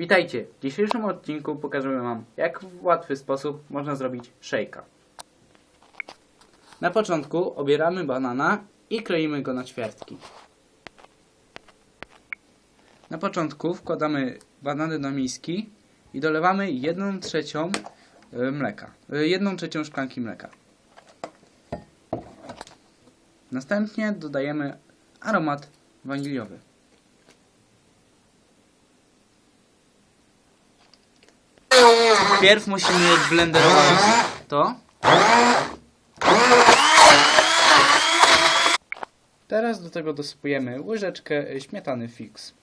Witajcie! W dzisiejszym odcinku pokażemy Wam, jak w łatwy sposób można zrobić szejka. Na początku obieramy banana i kroimy go na ćwiartki. Na początku wkładamy banany do miski i dolewamy 1 trzecią y, mleka. 1 trzecią szklanki mleka. Następnie dodajemy aromat waniliowy. Pierw musimy blenderować to. Teraz do tego dosypujemy łyżeczkę śmietany fix.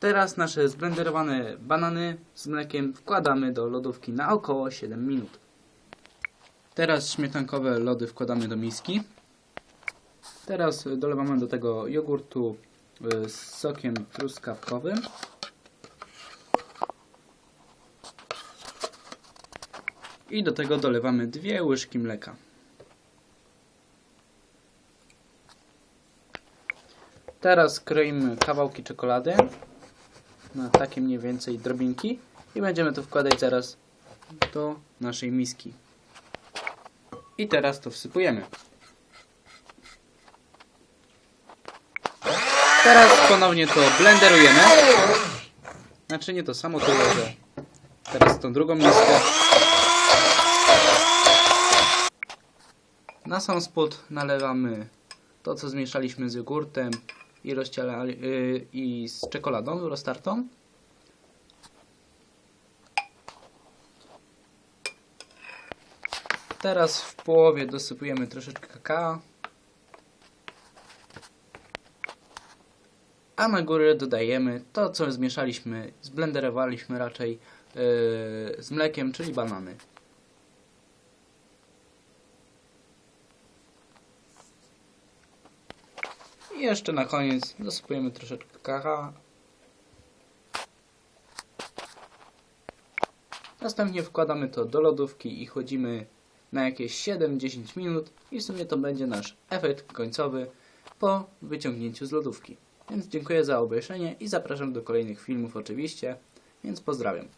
Teraz nasze zblenderowane banany z mlekiem wkładamy do lodówki na około 7 minut. Teraz śmietankowe lody wkładamy do miski. Teraz dolewamy do tego jogurtu y, z sokiem truskawkowym. I do tego dolewamy dwie łyżki mleka. Teraz kroimy kawałki czekolady na takie mniej więcej drobinki i będziemy to wkładać zaraz do naszej miski. I teraz to wsypujemy. Teraz ponownie to blenderujemy. Znaczy nie to samo, tyle że teraz tą drugą miskę. Na sam spód nalewamy to, co zmieszaliśmy z jogurtem i, yy, i z czekoladą roztartą. Teraz w połowie dosypujemy troszeczkę kakao. A na górę dodajemy to, co zmieszaliśmy, zblenderowaliśmy raczej yy, z mlekiem, czyli banany. Jeszcze na koniec dosypujemy troszeczkę kakao. Następnie wkładamy to do lodówki i chodzimy na jakieś 7-10 minut i w sumie to będzie nasz efekt końcowy po wyciągnięciu z lodówki. Więc dziękuję za obejrzenie i zapraszam do kolejnych filmów oczywiście, więc pozdrawiam.